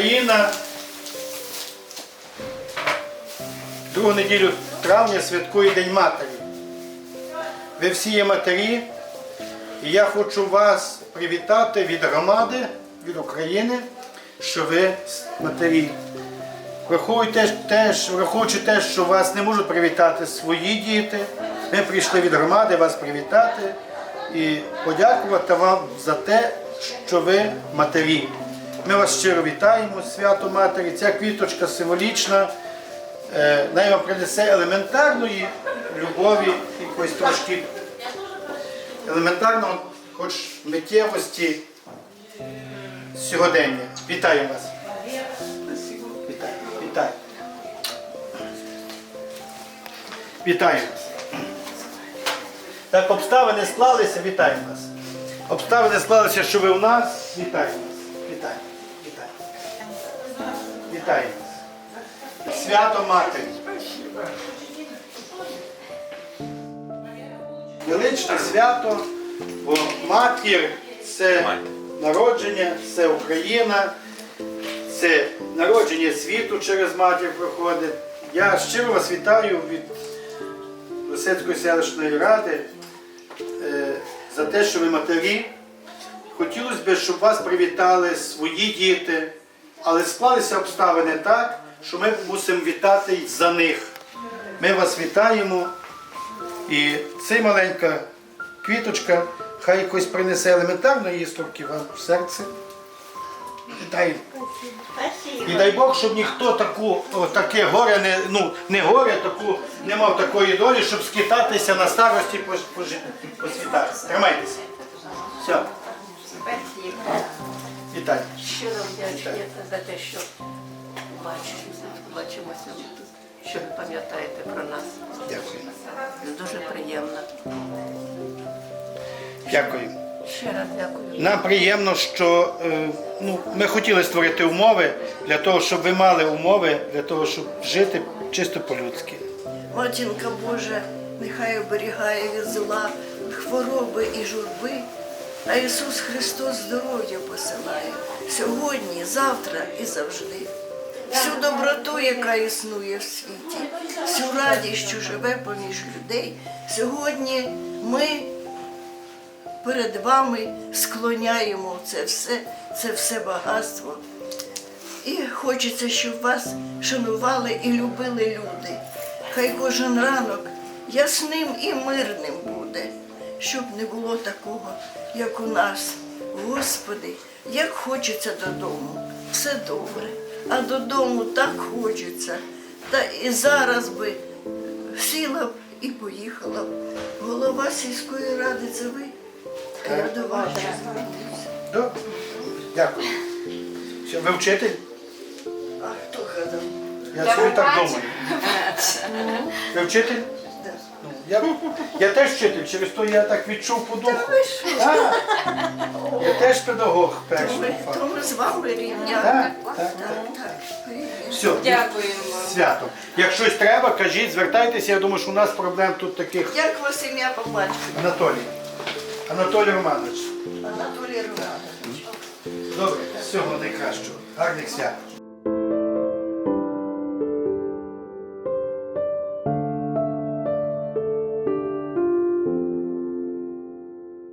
Україна другу неділю травня святкує День Матері. Ви всі є матері, і я хочу вас привітати від громади, від України, що ви матері. Враховуйте теж, враховуючи те, що вас не можуть привітати свої діти, ми прийшли від громади вас привітати і подякувати вам за те, що ви матері. Ми вас щиро вітаємо, свято Матері. Ця квіточка символічна, е, най вам принесе елементарної любові, якоїсь трошки елементарного, хоч миттєвості сьогодення. Вітаю вас. Вітаю, вітаю. Вітаю вас. Так, обставини склалися, вітаю вас. Обставини склалися, що ви у нас. Вітаю вас. Вітаю. Вас. Свято Матері. Величне свято, бо матір це народження, це Україна, це народження світу через матір проходить. Я щиро вас вітаю від Лисецької селищної ради е, за те, що ви матері. Хотілося б, щоб вас привітали свої діти, але склалися обставини так, що ми мусимо вітати за них. Ми вас вітаємо. І ця маленька квіточка хай якось принесе елементарної історки вам в серце. Вітаю. І дай Бог, щоб ніхто таку, о, таке горе не, ну, не горе, таку, не мав такої долі, щоб скитатися на старості по, по, по світах. Тримайтеся. Все, Спасибо. вітаю. Щиро вдячні за те, що бачимося, бачимося ми тут, що ви пам'ятаєте про нас. Дякую. Дуже приємно. Дякую. Ще раз дякую. Нам приємно, що е, ну, ми хотіли створити умови для того, щоб ви мали умови для того, щоб жити чисто по-людськи. Матінка Божа, нехай оберігає від зла, хвороби і журби, а Ісус Христос здоров'я посилає сьогодні, завтра і завжди. Всю доброту, яка існує в світі, всю радість, що живе поміж людей, сьогодні ми перед вами склоняємо це все, це все багатство. І хочеться, щоб вас шанували і любили люди. Хай кожен ранок ясним і мирним буде, щоб не було такого, як у нас. Господи, як хочеться додому, все добре, а додому так хочеться. Та і зараз би сіла б і поїхала. б. Голова сільської ради це ви. А я до вас ще звернуся. Дякую. Все, ви вчитель? А хто казав? Я собі так думаю. Ви вчитель? Я, я теж вчитель, через то я так відчув по духу. ви що? Так. Я теж педагог То першого факту. то ми з вами рівня. Так, так, так. Все, Дякуємо. свято. Як щось треба, кажіть, звертайтеся. Я думаю, що у нас проблем тут таких. Як вас ім'я по? Анатолій. Анатолій Романович. Анатолій Романович. Добре, всього найкращого. Гарних свят.